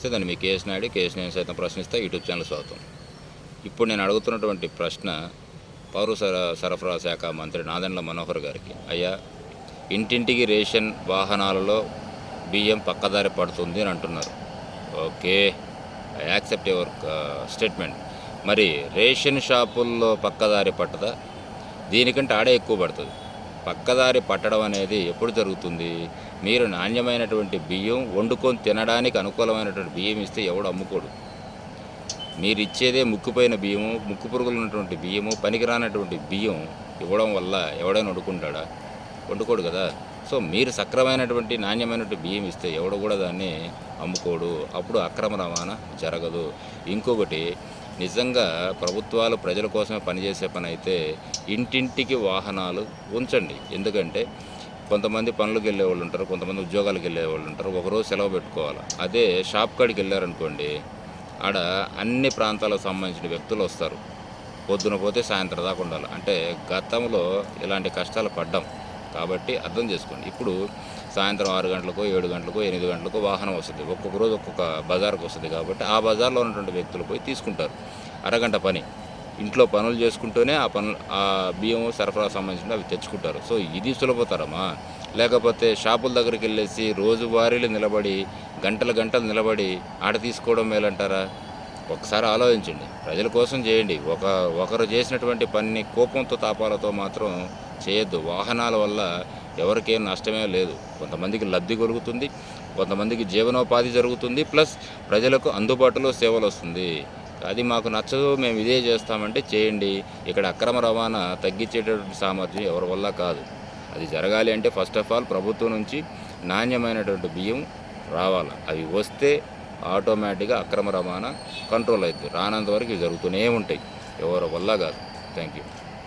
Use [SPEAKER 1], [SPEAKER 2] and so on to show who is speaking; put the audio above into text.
[SPEAKER 1] వస్తే దాన్ని మీ case Naidu case నేను సైతం ప్రశ్నిస్తే యూట్యూబ్ ఛానల్ స్వాగతం. ఇప్పుడు నేను అడుగుతున్నటువంటి ప్రశ్న పౌర సర సరఫరా శాఖ మంత్రి నాదెండ్ల మనోహర్ గారికి. అయ్యా ఇంటింటికి రేషన్ వాహనాలలో బియ్యం పక్కదారి పడుతుంది అని అంటున్నారు. Okay I accept your statement. మరి రేషన్ షాపుల్లో పక్కదారి పట్టదా? దీనికంటే ఆడే ఎక్కువ పడుతుంది. పక్కదారి పట్టడం అనేది ఎప్పుడు జరుగుతుంది? మీరు నాణ్యమైనటువంటి బియ్యం వండుకొని తినడానికి అనుకూలమైనటువంటి బియ్యం ఇస్తే ఎవడు అమ్ముకోడు. మీరు ఇచ్చేదే ముక్కుపోయిన బియ్యము ముక్కు పురుగులు ఉన్నటువంటి బియ్యము పనికిరానటువంటి బియ్యం ఇవ్వడం వల్ల ఎవడైనా వండుకుంటాడా? వండుకోడు కదా. సో మీరు సక్రమైనటువంటి నాణ్యమైనటువంటి బియ్యం ఇస్తే ఎవడు కూడా దాన్ని అమ్ముకోడు. అప్పుడు అక్రమ రవాణా జరగదు. ఇంకొకటి నిజంగా ప్రభుత్వాలు ప్రజల కోసమే పనిచేసే పని అయితే ఇంటింటికి వాహనాలు ఉంచండి. ఎందుకంటే కొంతమంది పనులకు వెళ్ళే వాళ్ళు ఉంటారు కొంతమంది ఉద్యోగాలకు వెళ్ళే వాళ్ళు ఉంటారు ఒకరోజు సెలవు పెట్టుకోవాలి? అదే షాప్ కాడికి వెళ్ళారనుకోండి ఆడ అన్ని ప్రాంతాలకు సంబంధించిన వ్యక్తులు వస్తారు. పొద్దున పోతే సాయంత్రం దాకా ఉండాలి. అంటే గతంలో ఇలాంటి కష్టాలు పడ్డాం కాబట్టి అర్థం చేసుకోండి. ఇప్పుడు సాయంత్రం ఆరు గంటలకు ఏడు గంటలకు ఎనిమిది గంటలకు వాహనం వస్తుంది. ఒక్కొక్క రోజు ఒక్కొక్క బజార్కి వస్తుంది కాబట్టి ఆ బజార్లో ఉన్నటువంటి వ్యక్తులు పోయి తీసుకుంటారు. అరగంట పని. ఇంట్లో పనులు చేసుకుంటూనే ఆ పనులు ఆ బియ్యం సరఫరా సంబంధించిన అవి తెచ్చుకుంటారు. సో ఇది సులభతరమా? లేకపోతే షాపుల దగ్గరికి వెళ్ళేసి రోజువారీలు నిలబడి గంటలు గంటలు నిలబడి ఆట తీసుకోవడం మేలంటారా? ఒకసారి ఆలోచించండి. ప్రజల కోసం చేయండి. ఒక ఒకరు చేసినటువంటి పని కోపంతో తాపాలతో మాత్రం చేయొద్దు. వాహనాల వల్ల ఎవరికేం నష్టమే లేదు. కొంతమందికి లబ్ధి కలుగుతుంది కొంతమందికి జీవనోపాధి జరుగుతుంది ప్లస్ ప్రజలకు అందుబాటులో సేవలు వస్తుంది. అది మాకు నచ్చదు మేము ఇదే చేస్తామంటే చేయండి. ఇక్కడ అక్రమ రవాణా తగ్గించేటటువంటి సామర్థ్యం ఎవరి వల్ల కాదు. అది జరగాలి అంటే ఫస్ట్ ఆఫ్ ఆల్ ప్రభుత్వం నుంచి నాణ్యమైనటువంటి బియ్యం రావాలి. అవి వస్తే ఆటోమేటిక్గా అక్రమ రవాణా కంట్రోల్ అవుతుంది. రానంత వరకు ఇవి జరుగుతూనే ఉంటాయి. ఎవరి వల్ల కాదు. Thank you